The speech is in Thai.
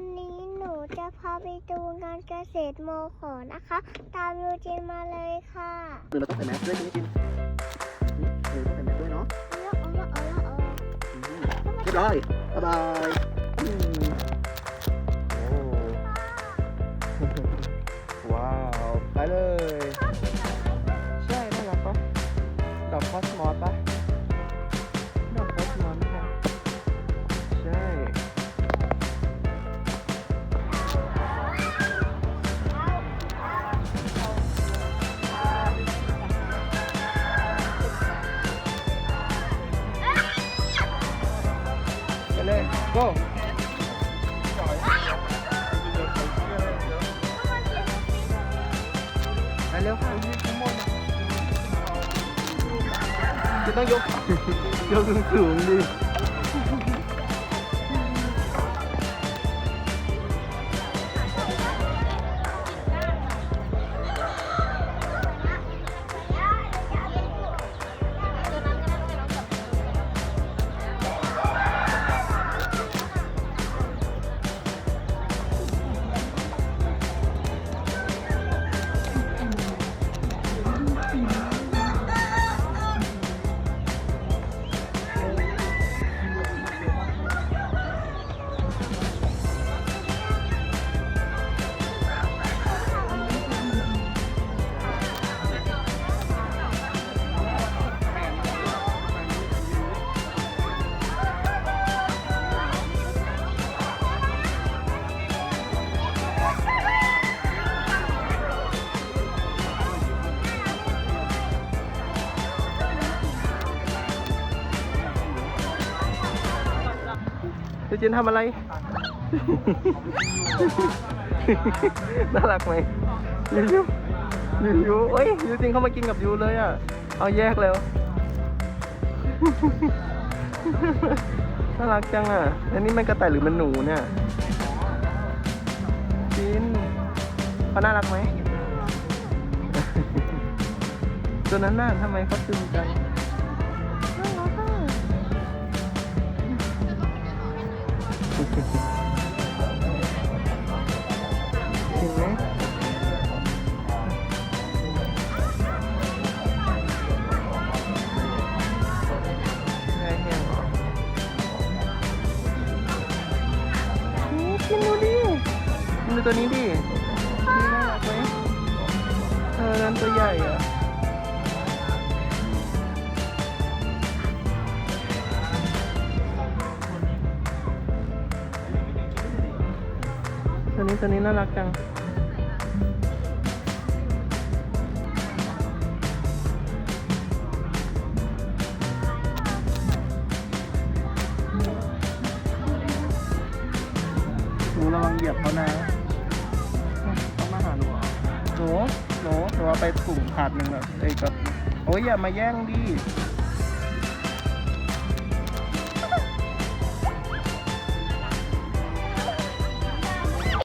วันนี้หนูจะพาไปดูงานเกษตรโมขอนะคะ ตามยูจินมาเลยค่ะคือเราต้องใส่แมสด้วยใช่ไหมจินเออต้องใส่แมสด้วยเนาะเอาละเอาละเอาละเอาละอืมเรียบร้อยบ๊ายบายอืมโอ้ว้าว ไปเลย ใช่น่ารักปะดอกคอส go ไปเร็วค่ะจะ เจเจนทำอะไร น่ารักไหมยูยูยูยูเอ้ยยูจริงเข้ามากินกับยูเลยอะ เอาแยกแล้ว น่ารักจังอะ อันนี้มันกระต่ายหรือมันหนูเนี่ยจินเขาน่ารักไหมตัวนั้นน่ะทำไมเขาซึมจัง กินดูดิกินดูตัวนี้ดินี่น่ารักไหมเออนั่นตัวใหญ่อะตัวนี้ตัวนี้น่ารักจัง ระวังเหยียบเขานะเขามาหาหนูเหรอหนูหนูหนูเอาไปถุงถาดหนึ่งแบบเอ้กับโอ้ยอย่ามาแย่งดิ